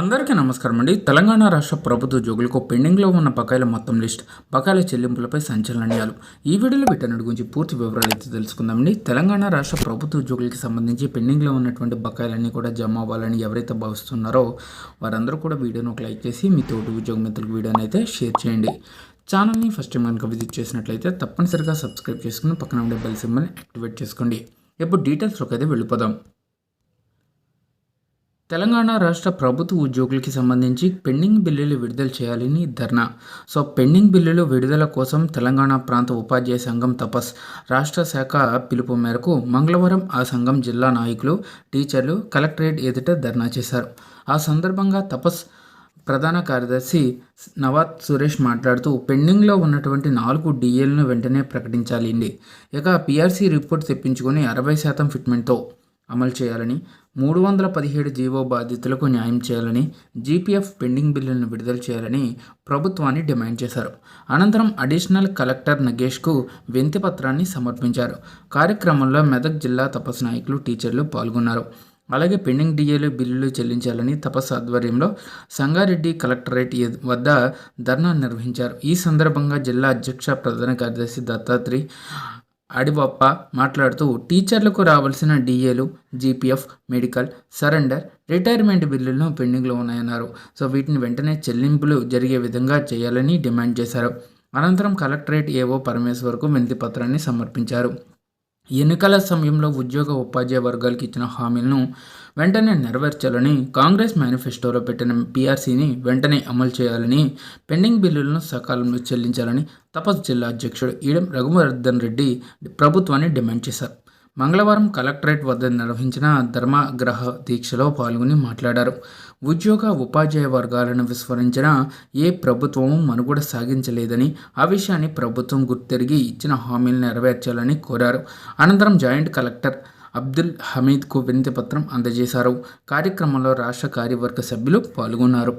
అందరికీ నమస్కారం అండి. తెలంగాణ రాష్ట్ర ప్రభుత్వ ఉద్యోగులకు పెండింగ్లో ఉన్న బకాయిల మొత్తం లిస్ట్ బకాయిల చెల్లింపులపై సంచలనాలు ఈ వీడియోలో వీటన్నిటి గురించి పూర్తి వివరాలు అయితే తెలుసుకుందామండి. తెలంగాణ రాష్ట్ర ప్రభుత్వ ఉద్యోగులకి సంబంధించి పెండింగ్లో ఉన్నటువంటి బకాయిలన్నీ కూడా జమ అవ్వాలని ఎవరైతే భావిస్తున్నారో వారందరూ కూడా వీడియోను ఒక లైక్ చేసి మీ తోటి ఉద్యోగ మిత్రులకు వీడియోని అయితే షేర్ చేయండి. ఛానల్ని ఫస్ట్ టైం కనుక విజిట్ చేసినట్లయితే తప్పనిసరిగా సబ్స్క్రైబ్ చేసుకుని పక్కన ఉండే బెల్ సింబల్ని యాక్టివేట్ చేసుకోండి. ఇప్పుడు డీటెయిల్స్లోకి అయితే వెళ్ళిపోదాం. తెలంగాణ రాష్ట్ర ప్రభుత్వ ఉద్యోగులకి సంబంధించి పెండింగ్ బిల్లులు విడుదల చేయాలని ధర్నా. సో పెండింగ్ బిల్లులు విడుదల కోసం తెలంగాణ ప్రాంత ఉపాధ్యాయ సంఘం తపస్ రాష్ట్ర శాఖ పిలుపు మేరకు మంగళవారం ఆ సంఘం జిల్లా నాయకులు టీచర్లు కలెక్టరేట్ ఎదుట ధర్నా చేశారు. ఆ సందర్భంగా తపస్ ప్రధాన కార్యదర్శి నవాజ్ సురేష్ మాట్లాడుతూ పెండింగ్లో ఉన్నటువంటి నాలుగు డిఏలను వెంటనే ప్రకటించాలండి ఇక పిఆర్సీ రిపోర్ట్ తెప్పించుకొని అరవై శాతం ఫిట్మెంట్తో అమలు చేయాలని మూడు వందల పదిహేడు జీవో బాధితులకు న్యాయం చేయాలని జీపీఎఫ్ పెండింగ్ బిల్లులను విడుదల చేయాలని ప్రభుత్వాన్ని డిమాండ్ చేశారు. అనంతరం అడిషనల్ కలెక్టర్ నగేష్కు వింతి పత్రాన్ని సమర్పించారు. కార్యక్రమంలో మెదక్ జిల్లా తపస్సు నాయకులు టీచర్లు పాల్గొన్నారు. అలాగే పెండింగ్ డిఏలు బిల్లులు చెల్లించాలని తపస్సు ఆధ్వర్యంలో సంగారెడ్డి కలెక్టరేట్ వద్ద ధర్నా నిర్వహించారు. ఈ సందర్భంగా జిల్లా అధ్యక్ష ప్రధాన కార్యదర్శి దత్తాత్రి అడివప్ప మాట్లాడుతూ టీచర్లకు రావాల్సిన డిఏలు జీపీఎఫ్ మెడికల్ సరెండర్ రిటైర్మెంట్ బిల్లులను పెండింగ్లో ఉన్నాయన్నారు. సో వీటిని వెంటనే చెల్లింపులు జరిగే విధంగా చేయాలని డిమాండ్ చేశారు. అనంతరం కలెక్టరేట్ ఏవో పరమేశ్వర్కు వినతి పత్రాన్ని సమర్పించారు. ఎన్నికల సమయంలో ఉద్యోగ ఉపాధ్యాయ వర్గాలకు ఇచ్చిన హామీలను వెంటనే నెరవేర్చాలని కాంగ్రెస్ మేనిఫెస్టోలో పెట్టిన పీఆర్సీని వెంటనే అమలు చేయాలని పెండింగ్ బిల్లులను సకాలంలో చెల్లించాలని తపస్ జిల్లా అధ్యక్షుడు ఈడెం రఘువర్ధన్ రెడ్డి ప్రభుత్వాన్ని డిమాండ్ చేశారు. మంగళవారం కలెక్టరేట్ వద్ద నిర్వహించిన ధర్మగ్రహ దీక్షలో పాల్గొని మాట్లాడారు. ఉద్యోగ ఉపాధ్యాయ వర్గాలను విస్మరించిన ఏ ప్రభుత్వము మనుగడ సాగించలేదని ఆ విషయాన్ని ప్రభుత్వం గుర్తెరిగి ఇచ్చిన హామీలను నెరవేర్చాలని కోరారు. అనంతరం జాయింట్ కలెక్టర్ అబ్దుల్ హమీద్కు వినతి పత్రం అందజేశారు. కార్యక్రమంలో రాష్ట్ర కార్యవర్గ సభ్యులు పాల్గొన్నారు.